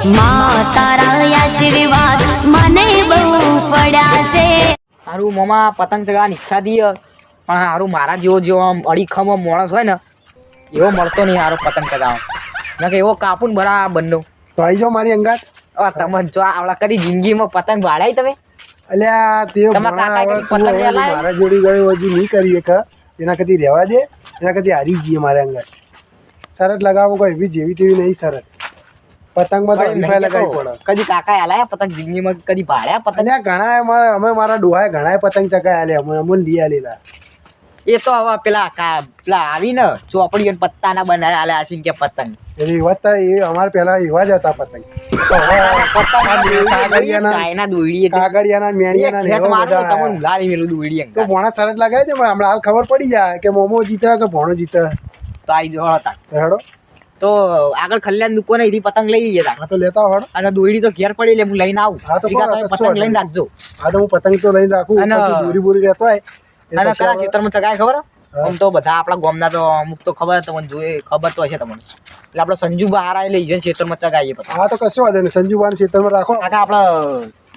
માં તારા આશીર્વાદ મને બહુ પડ્યા છે હારું મમા પતંગ ચગાવવાની ઈચ્છા દી પણ હારું મારા જેવો જેવો આમ અડીખમો માણસ હોય ને એવો મળતો નહીં હારો પતંગ ચગાવવાનો. નકે એવો કાપુન બરા બંને તો આવી જાઓ મારી અંગાત. હવે તમે જો આવડા કરી જિંદગીમાં પતંગ ભાડાય તમે? અલ્યા તે મારા જોડી ગયો હજુ નહીં કરી એક. એના કદી રહેવા દે એના કદી હારી જઈએ મારે અંગાત. શરત લગાવો કોઈ એવી જેવી તેવી નહીં શરત. પતંગમાં તો હરીફાઈ લગાવી પડે. કદી કાકા આલાયા પતંગ? જિંદગીમાં કદી ભાળ્યા પતંગ? અલ્યા ઘણા અમારે અમે મારા ડોહાએ ઘણા પતંગ ચકાયા લે અમે અમુલ લઈ આલેલા. એ તો હવે પેલા કા પેલા આવી ને ચોપડીઓ ને પત્તાના બનાવ્યા આલે આસીન કે પતંગ? એટલે એવા તો એ અમારે પેલા એવા જ હતા પતંગ. કાગળિયાના ચાઇના દોડીએ કાગળિયાના મેણિયાના ને એવા તો બધા તમને ઉલાળી મેલું દોયડી તો ભોણા શરત લગાવી દે પણ હમણાં હાલ ખબર પડી જાય કે મોમો જીતે કે ભોણો જીતે. તો આઈ જો હતા હેડો. તો આગળ કલ્યાણ દુકાને એથી પતંગ લઈ ગયા હા તો લેતા હોડ અને દોરી તો ઘેર પડી લે હું લઈને આવું. હા તો પતંગ લઈને રાખજો. હા તો હું પતંગ તો લઈને રાખું અને- દોરી બોરી રહેતો હોય અને કયા આપણે- ચગાય ખબર? આમ તો બધા આપણા ગામના તો અમુક તો ખબર તમને જોઈએ ખબર તો હશે તમને. એટલે આપણે સંજુબા આવી લઈ જઈને ખેતરમાં ચગાવીએ પછી હા તો કશું વાંધો નહીં. સંજુબાને ખેતરમાં રાખો. કાકા આપણા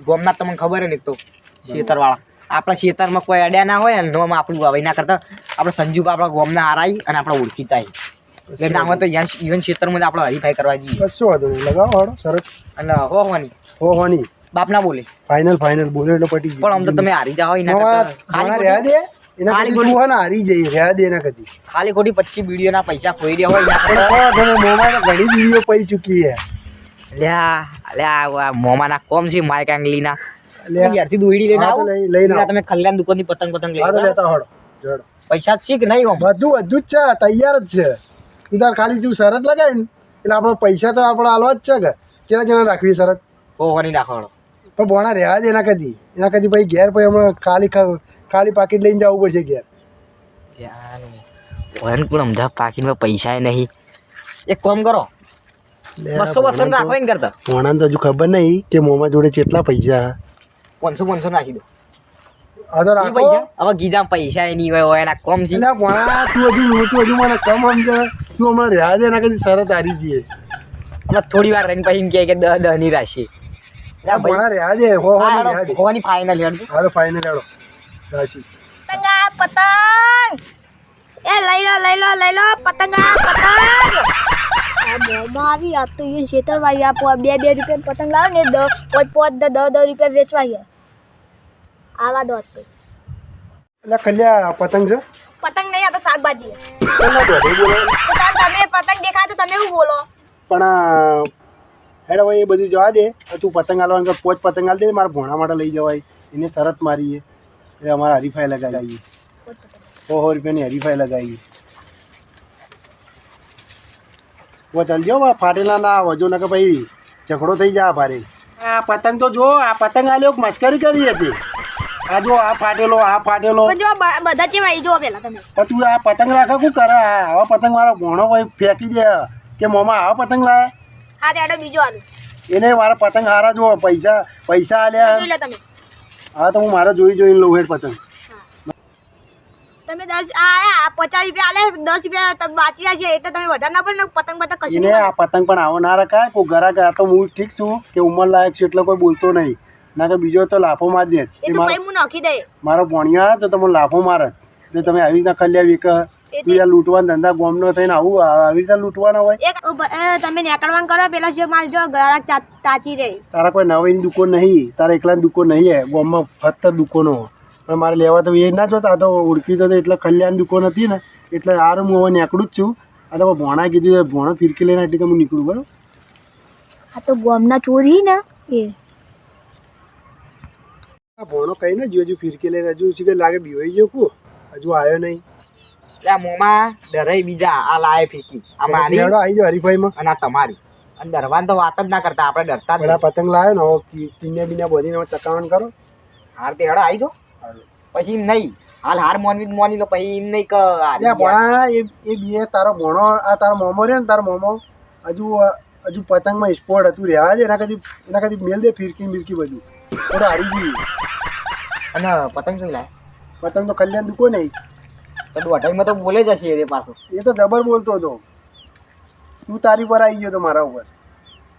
ગામના તમને ખબર હે ને તો ખેતરવાળા આપણા ખેતરમાં કોઈ અડ્યા ના હોય ને નોમાં આપણું આવે એના કરતા. આપણે સંજુબા આપણા ગામના હારાઈ અને આપણે ઓળખીતા એટલે આમાં તો ઇવન ક્ષેત્રમાં આપણે હરીફાઈ કરવા જઈએ. કશું વાંધો નહીં. લગાવો હાડો સરસ. અને હો હોની બાપ ના બોલે. Final final. બોલે એટલે પટી પણ આમ તો તમે હારી જાઓ એના કરતા. ખાલી રહ્યા દે. એના ખાલી કદી તું હારી જઈ રહ્યા દે એના કદી ખાલી ખોટી પચીસ વિડીયોના પૈસા ખોઈ રહ્યા હોય એના કરતા. તમે મોમાં ઘણી વીડિયો પડી ચૂકી હે અલ્યા આ મોમાના કોમ છે માઇક આંગલીના યારથી દોયડી લઈને આવો. લઈ- લઈને તમે કલ્યાણ દુકાનની પતંગ પતંગ લઈ હા તો આવો. લેતા હડો. પૈસા છે કે નહીં બધું બધું જ છે. તૈયાર જ છે. તાર ખાલી તું શરત લગાવી ને એટલે આપણે પૈસા તો આપણે હાલવા જ છે કે કેટલા જણા રાખવી શરત હોવાની નાખવાનો. પણ બોણા રહ્યા જ એના કદી. એના કદી પછી ઘેર પછી હમણાં ખાલી ખાલી પાકીટ લઈને જવું પડશે ઘેર. ઓયન પણ અમદાવાદ પાકીટમાં પૈસા નહીં. એક કામ કરો. બસો બસો રાખો ને કરતા. ભોણાને તો હજુ ખબર નહીં કે મોમાં જોડે કેટલા પૈસા. પાંચસો પાંચસો નાખી દો. હા તો રાખો. પૈસા? હવે ગીજા પૈસા એ નહીં હોય એના કોમ છે. ભોણા તું હજુ તું હજુ મને કમ સમજે. તું હમણાં રહ્યા છે એના કદી શરત હારી જઈએ હમણાં થોડી વાર રહીને પછી એમ કહે કે દહ દહની રાશિ. આ રહ્યા છે હો હો રહ્યા ફાઇનલ હેડજો હા તો ફાઇનલ હેડો. રાશિ. પતંગા પતંગ! એ લઈ લો લઈ લો લઈ લો પતંગા પતંગ! આ મોમાં આવી આ તો એ શેતરવાળી આપો આ બે બે રૂપિયા પતંગ લાવો ને દસ પાંચ પાંચ દસ દસ દસ રૂપિયા વેચવા ગયા આવા દો તો. એટલે કલ્યા પતંગ છે? પતંગ નહીં આ તો શાકભાજી તમે પતંગ દેખાય તો તમે શું બોલો? પણ હેડ હવે એ બધું જવા દે. તું પતંગ હાલવાનું કર પોચ પતંગ હાલ દે. મારા ભોણા માટે લઈ જવાય. એને શરત મારીએ. એટલે અમારા હરીફાઈ લગાવીએ. સો સો રૂપિયાની હરીફાઈ લગાવીએ. વો ચાલજો ફાટેલા ના વજો નકર કે ભાઈ ઝઘડો થઈ જાય ભારે. આ પતંગ તો જો આ પતંગ આલ્યો મસ્કરી કરી હતી. આ જો આ ફાટેલો આ ફાટેલો. પણ જો બધા ચેવા જો પેલા તમે. પછી તું આ પતંગ રાખે શું કરે? આ આવા પતંગ મારો ભોણો ભાઈ ફેંકી દે. કે મોમાં આવા પતંગ લાવે? હા તેડો બીજો આલો. એને મારા પતંગ હારા જો પૈસા પૈસા આલ્યા. જોઈ લે તમે. હા તો હું મારો જોઈ જોઈને લઉં હેડ પતંગ. તમે દસ આ પચાસ રૂપિયા આલે દસ રૂપિયા તમે બાચી રહ્યા છે એટલે તમે વધારે ના ને પતંગ પતંગ કશું આ પતંગ પણ આવો ના રખાય કોઈ ગરાક આ તો હું ઠીક છું કે ઉંમર લાયક છું એટલે કોઈ બોલતો નહીં. ના કે બીજો તો લાફો મારી દે. એ તો મારો ભાઈ હું નાખી દે. મારો ભણિયા તો તમે લાફો મારે. તો તમે આવી રીતના ખલ્યા કે તું યાર લૂંટવાના ધંધા ગોમનો થઈને આવું આવી રીતે લૂંટવાના હોય? એક તમે નેકળવાનું કરો પેલા જે માલ જો ગ્રાહક તાચી રહે તારા કોઈ નવીન દુકાન નહીં તારા એકલા દુકાન નહીં હે. ગામમાં ફક્ત દુકાનો. પણ મારે લેવા તો એ ના જોતા તો ઓળખી તો એટલે કલ્યાણ દુકાન હતી ને એટલે હાર હું હવે નીકળું જ છું. આ તો ભોણા કીધું ભોણા ફિરકી લઈને એટલે હું નીકળું બરાબર? આ તો ગોમના ચોરી ને એ. આ ભોણો કઈ ને હજુ ફિરકી લઈને હજુ છે કે લાગે બીવાઈ ગયો કુ? હજુ આવ્યો નહીં. આ મોમાં ડરાય બીજા આ લાય ફીકી. આ મારી હેડો આવી જો હરીફાઈમાં. અને આ તમારી. અને ડરવાની તો વાત જ ના કરતા આપણે ડરતા બધા પતંગ લાવ્યો ને હવે કિન્યા બીના બધીને ચકાવણ કરો. હાર તે હેડો આવી જો પછી એમ નહીં. હાલ હાર મોનવી મોની લો પછી એમ નહીં કે એટલે ભોણા એ એ બે તારો ભોણો આ તારો મોમો રહ્યો ને તારો મોમો હજુ હજુ પતંગમાં સ્પોર્ટ હતું રહેવા દે એના કદી એના કદી મેલ દે ફિરકી બિરકી બધું. થોડો હારી ગઈ અને પતંગ શું લાય? પતંગ તો કલ્યાણ દુકો નહીં તો દોઢાઈમાં તો બોલે જ હશે એ પાછો. એ તો જબર બોલતો હતો. તું તારી પર આવી ગયો તો મારા ઉપર.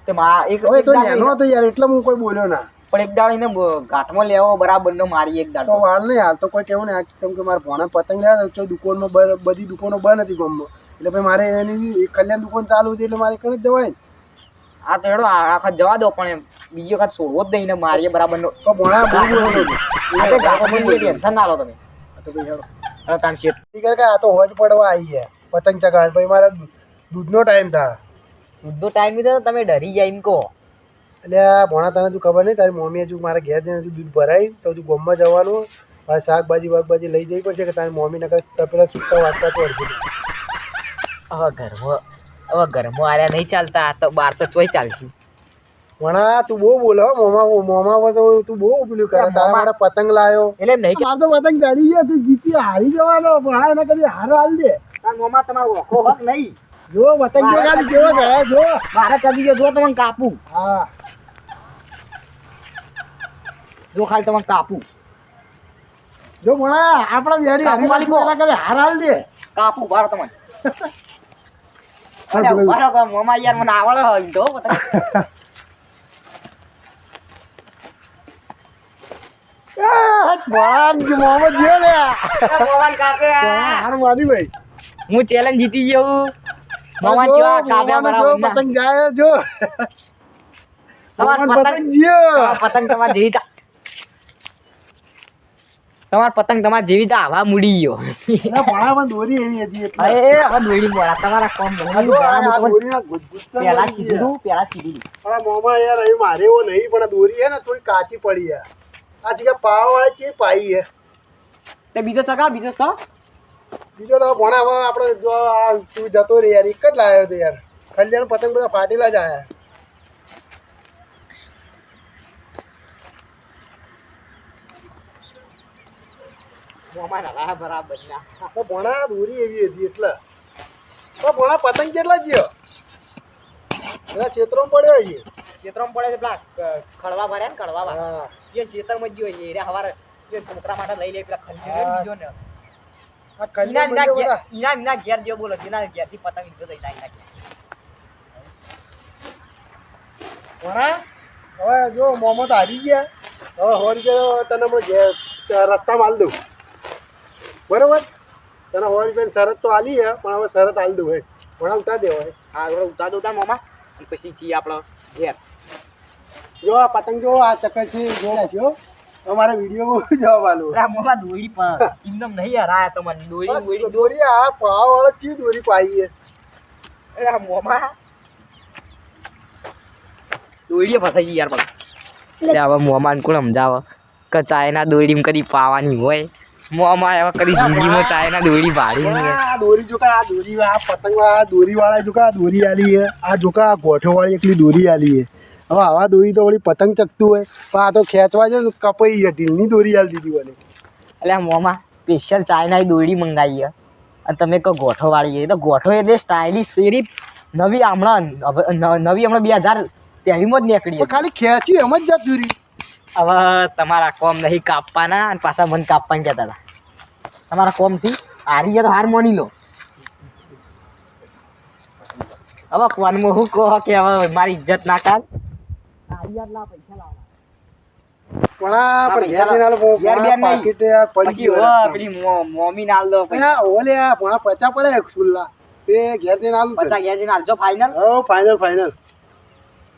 તે મા એક તો નેનો હતો યાર એટલે હું કોઈ બોલ્યો ના. પણ એક દાડો એને ઘાટમાં લેવો બરાબર નો મારી એક તો દાડો હાલ નહીં હાલ તો કોઈ કેવું ને કેમ કે મારા ભોણા પતંગ લેવા તો દુકાનમાં બધી દુકાનો બંધ હતી ગમમાં એટલે ભાઈ મારે એની કલ્યાણ દુકાન ચાલુ હતી એટલે મારે કઈ જ જવાય ને. આ તો હેડો આ આખા જવા દો પણ એમ. બીજી વખત છોડવો જ નહીં ને મારીએ બરાબર નો તો ભોણા ટેન્શન ના લો તમે. તો ભાઈ હેડો. હેડો તાન શેઠ. ઠીક કરે કે આ તો હોજ પડવા આવી છે. પતંગ ચગાડ ભાઈ મારા દૂધનો ટાઈમ થાય દૂધનો ટાઈમ લીધો તો તમે ડરી જાય એમ કહો. એટલે આ ભોણા તને તું ખબર નહીં તારી મમ્મી હજુ મારા ઘેર જઈને હજુ દૂધ ભરાય તો હજુ ગોમમાં જવાનું. મારે શાકભાજી વાકભાજી લઈ જવી પડશે કે તારી મમ્મી નકર પેલા સુતા વાંચતા તો અડધી. હવે ઘરમાં હવે ઘરમાં આર્યા નહીં ચાલતા તો બહાર તો ચોય ચાલશે. વણા તું બહુ બોલો મોમા મોમાં તો તું બહુ પેલું કરે તારા માટે પતંગ લાયો. એટલે નહીં કે મારે તો પતંગ ચડી ગયા તું જીતી હારી જવાનો હા એને કદી હારો હાલ દે. તાર મોમાં તમારો ઓખો હક નહીં. જો પતંગ જો ગાડી જો ગયા જો. મારે કદી જો તમને કાપું. હા. જો ખાલી તમને કાપું. જો ભણા આપણા બિહારી હારી માલિકો. હાર હાલ દે. કાપું બાર તમને. મોમાં યાર મને આવડે હોય હું ચેલેન્જ જીતી જવું મોમાન જો, કેવા કાપ્યા મોહમ્મદ જો બરાબર પતંગ જાય જો. પતંગ પતંગ પતંગ તમારે જેવી તમાર પતંગ તમાર જેવી તો આવા મૂડી ગયો. ભણામાં દોરી એવી હતી અરે હવે દોરી બોલા તમારા કોમ પેલા કીધું પેલા સીધી પણ મોમાં યાર અહીં મારે એવો નહીં પણ દોરી હે ને થોડી કાચી પડી હે આ જગ્યા પાવા વાળી ચી પાઈ હે તે બીજો ચકા બીજો સ બીજો તો ભણા હવે આપણે જો આ તું જતો રે યાર એક જ લાવ્યો તો યાર. ખલ્યાણ પતંગ બધા ફાટેલા જ આયા. મોમાં બરાબર ના તો ભણા દોરી એવી હતી એટલે. તો ભણા પતંગ કેટલા જ્યો? એના ક્ષેત્રમાં પડ્યો છે. ક્ષેત્રમાં પડે છે પેલા ખડવા ભર્યા ને ખડવા ભર્યા. જે ક્ષેત્રમાં જ ગયો છે એ હવાર છોકરા માટે લઈ લે પેલા ખંજર ને. ઈના ઈના ઘેર- ઘેર ઘેરથી પતંગ લીધો તો ઈના ઈના ઘેર. હવે જો મોહમ્મદ હારી ગયા. હવે તને હું રસ્તામાં હાલ દઉં. બરોબર? તને સો રૂપિયાની શરત તો આલી છે પણ હવે શરત હાલ દઉં હે. ઘણા ઉતાર દેવો હે હા થોડો ઉતાર દો તાર મામા. અને પછી છીએ આપણો ઘેર. જો આ પતંગ જો આ ચક્કર છે જોડે છે હો. વીડિયો જવાબ આલું આ મામા દોડી પણ. એકદમ નહીં યાર આ તમારી દોરી દોરી દોરી આ પાવ વાળો ચી દોરી પાઈ છે. અરે આ મામા. દોડીએ ફસાઈ ગઈ યાર પણ એટલે હવે મોમાં કોણ સમજાવે? કે ચાયના દોરીમ કદી પાવાની હોય? મોમાં એવા કદી જિંદગીમાં દોડી પાડી નહીં. આ દોરી જો આ દોરી આ પતંગ આ દોરી વાળા જો આ દોરી આલી હે. આ જો આ ગોઠો વાળી એકલી દોરી આલી હે. હવે આવા દોરી તો વળી પતંગ ચકતું હોય. પણ આ તો ખેંચવા જો કપાઈ છે ઢીલની દોરી આલી દીધી મને એટલે આ મોમાં સ્પેશિયલ ચાઇના દોરી મંગાવી છે અને તમે કહો ગોઠો વાળી તો ગોઠો એટલે સ્ટાઇલિશ શેરી નવી હમણાં નવી હમણાં બે હજાર તેવીમાં જ નીકળી ખાલી ખેંચ્યું એમ જ જતું રહ્યું હવે તમારા કોમ નહીં કાપવાના અને પાછા મન કાપવાની કહેતા હતા. તમારા કોમ છે? હારી ગયા તો હાર માની લો. હવે કોનમાં હું કહો કે હવે મારી ઇજ્જત ના કાઢ હારી ગયા એટલા પૈસા હાલું પચાસ ઘેર જઈને હાલજો ફાઇનલ હો ફાઇનલ ફાઇનલ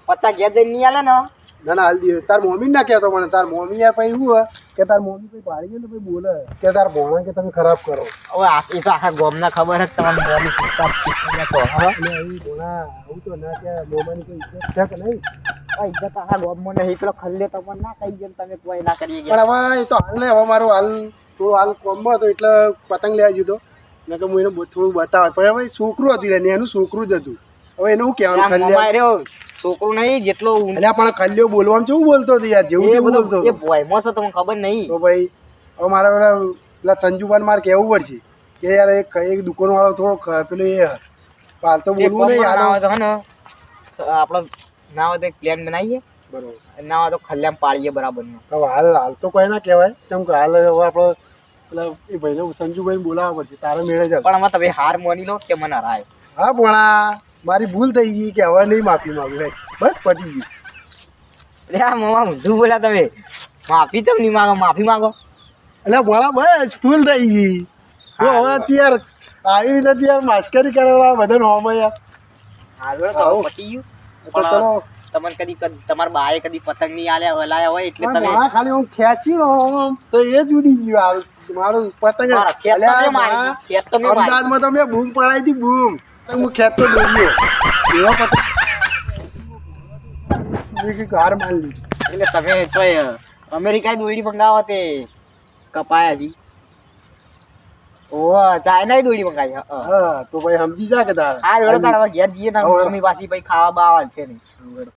પચાસ ઘેર જઈને નહીં હાલે ને. ના ના હાલ દીધો તાર મમ્મી ના કહેતો મને. તાર મમ્મી યાર પછી એવું હોય કે તાર મમ્મી પછી પાડી ગયો ને પછી બોલે. કે તાર ભોણા કે તમે ખરાબ કરો. હવે આ- એ તો આખા ગોમને ખબર જ તમારે મોમી કહો. ભોણા આવું તો ના કે મોમાની કોઈ ઇજ્જત છે કે નહીં? આ ઇજ્જત આખા ગોમમાં નહીં પેલો ખલ્લે તમને ના કહી જાય તમે કોઈ ના કરી પણ હવે એ તો હાલ હવે મારું હાલ થોડું હાલ કોમમાં હતો એટલે પતંગ લેવા જીધો ને કે હું એને થોડું બતાવે પણ હવે છોકરું હતું એને એનું છોકરું જ હતું. હવે એને હું કહેવાનું રહ્યો. છોકરું નહીં જેટલો એટલે પણ ખલ્યો બોલવામાં કેવું બોલતો હતો યાર? જેવું તેવું બોલતો એ ભોયમો છે તમને ખબર નહીં. તો ભાઈ હવે મારે પેલા પેલા સંજુબાન મારે કહેવું પડશે કે યાર એક એક દુકાનવાળો થોડો પેલો એ હાલ તો બોલવું નહીં યાર આવે તો હે ને આપણો ના હોય તો એક પ્લાન બનાવીએ. બરોબર. ના હોય તો ખલ્યામાં પાડીએ બરાબરનો. હવે હાલ હાલ તો કોઈ ના કહેવાય. કેમ કે હાલ હવે આપણે પેલા એ ભાઈને સંજુભાઈ બોલાવવા પડશે તારે મેળે જાય પણ આમાં તમે હાર માની લો કે મને હરાયો? હા ભણા. મારી ભૂલ થઈ ગઈ કે હવે નહીં માફી માંગુ હે. બસ પટી ગયું. અરે મામા ઊંધું બોલ્યા તમે. માફી ચમ નહીં માગો માફી માગો. એટલે બોલા બસ ભૂલ થઈ ગઈ. જો હવે અત્યાર આવી રીતે અત્યાર માસ્કરી કરેલા બધા નોમ યાર તો પટી ગયું. તો ચલો. તમને કદી તમારા બાએ કદી પતંગ નહીં આલ્યા હલાયા હોય એટલે તમે ખાલી હું ખેંચી રહ્યો તો એ જ ઉડી ગયું મારું પતંગ. તો તો અમદાવાદમાં તો મેં બૂમ પડાવી હતી બૂમ. હું ખેંચતો દોડ્યો એવો પતંગ મેં કીધું હાર માની લીધી. એટલે તમે ચોય અમેરિકા દોડી મંગાવો તે કપાયા જી. ઓહ ચાઇના દોડી મંગાવી હા. હા તો ભાઈ સમજી જા કે તારે. આ જોડે તારા ઘેર જઈએ ને. મમ્મી પાછી ભાઈ ખાવા બાવા છે નહીં